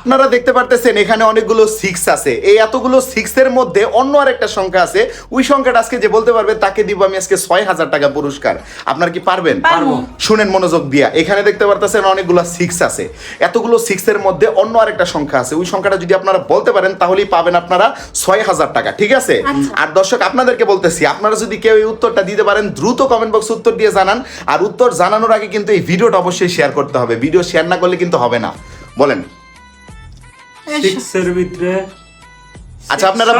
আপনারা দেখতে পারতেছেন এখানে অনেকগুলো সিক্স আছে। এই এতগুলো সিক্স এর মধ্যে অন্য আরেকটা সংখ্যা আছে। ওই সংখ্যাটা আজকে যে বলতে পারবে তাকে দিব আমি আজকে ছয় হাজার টাকা পুরস্কার। আপনার কি পারবেন? শুনেন মনোযোগ দিয়া। এখানে দেখতে পারতেছেন অনেকগুলো সিক্স আছে। এতগুলো সিক্স এর মধ্যে অন্য আরেকটা সংখ্যা আছে। ওই সংখ্যাটা যদি আপনারা বলতে পারেন তাহলেই পাবেন আপনারা ছয় হাজার টাকা। ঠিক আছে? আচ্ছা। আর দর্শক আপনাদেরকে বলতেছি আপনারা যদি কেউ এই উত্তরটা দিতে পারেন দ্রুত কমেন্ট বক্স উত্তর দিয়ে জানান। আর উত্তর জানানোর আগে কিন্তু এই ভিডিওটা অবশ্যই শেয়ার করতে হবে। ভিডিও শেয়ার না করলে কিন্তু হবে না। বলেন। সিক্সের ভিতরে আচ্ছা আপনারা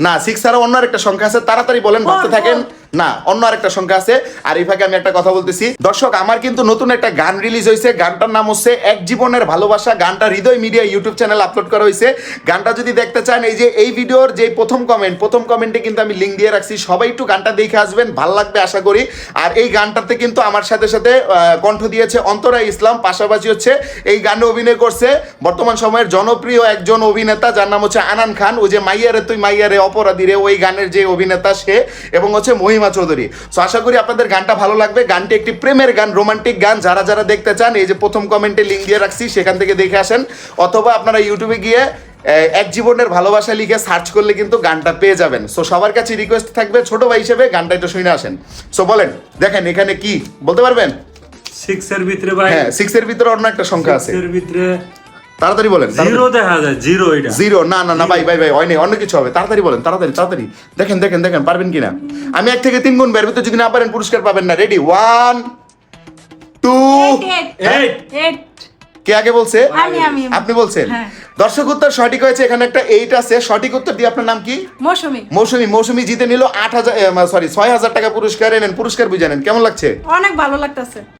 না সিক্স ছাড়া অন্য একটা সংখ্যা আছে তাড়াতাড়ি বলেন ভাবতে থাকেন। না, অন্য আরেকটা সংখ্যা আছে। আর এই ফাঁকে আমি একটা কথা বলতেছি। দর্শক, আমার কিন্তু নতুন একটা গান রিলিজ হয়েছে। গানটার নাম হচ্ছে এক জীবনের ভালোবাসা। গানটা Hriday media YouTube channel upload করা হয়েছে। গানটা যদি দেখতে চান, এই যে, এই ভিডিওর যে প্রথম কমেন্ট প্রথম কমেন্টে কিন্তু আমি লিঙ্ক দিয়ে রাখছি। সবাই একটু গানটা দেখে আসবেন, ভালো লাগবে আশা করি। আর এই গানটাতে কিন্তু আমার সাথে সাথে কণ্ঠ দিয়েছে অন্তরা ইসলাম, পাশাপাশি হচ্ছে এই গানে অভিনয় করছে বর্তমান সময়ের জনপ্রিয় একজন অভিনেতা, যার নাম হচ্ছে আনান খান। ওই যে মাইয়ারে তুই মাইয়ারে অপরাধী রে। ওই গানের যে অভিনেতা সে এবং হচ্ছে মহিমা চৌধুরী। সো আশা করি আপনাদের গানটা ভালো লাগবে। গানটি একটি প্রেমের গান রোমান্টিক গান। যারা যারা দেখতে চান এই যে প্রথম কমেন্টে লিঙ্ক দিয়ে রাখছি সেখান থেকে দেখে আসেন। অথবা আপনারা ইউটিউবে গিয়ে এক জীবনের ভালোবাসা লিখে সার্চ করলে কিন্তু গানটা পেয়ে যাবেন। সো সবার কাছে রিকোয়েস্ট থাকবে ছোট ভাই হিসেবে গানটা একটু শুনে আসেন। সো বলেন দেখেন এখানে কি বলতে পারবেন? সিক্সের ভিতরে ভাই। হ্যাঁ সিক্স এর ভিতরে অন্য একটা সংখ্যা আছে। সিক্সের ভিতরে তাড়াতাড়ি বলেন জিরো দেখা যায় জিরো এটা। জিরো না না না ভাই ভাই ভাই হয় নাই অন্য কিছু হবে। তাড়াতাড়ি বলেন তাড়াতাড়ি তাড়াতাড়ি। দেখেন দেখেন দেখেন পারবেন কিনা? আমি এক থেকে তিন গুণ বের ভিতরে যদি না পারেন পুরস্কার পাবেন না। রেডি ওয়ান টু কে আগে বলছে? আমি আমি আপনি বলছেন। হ্যাঁ। দর্শক উত্তর সঠিক হয়েছে এখানে একটা এইট আছে। সঠিক উত্তর দিয়ে আপনার নাম কি? মৌসুমি। মৌসুমি মৌসুমি জিতে নিল আট হাজার সরি ছয় হাজার টাকা পুরস্কার এনেন পুরস্কার বুঝে নেন। কেমন লাগছে? অনেক ভালো লাগতেছে।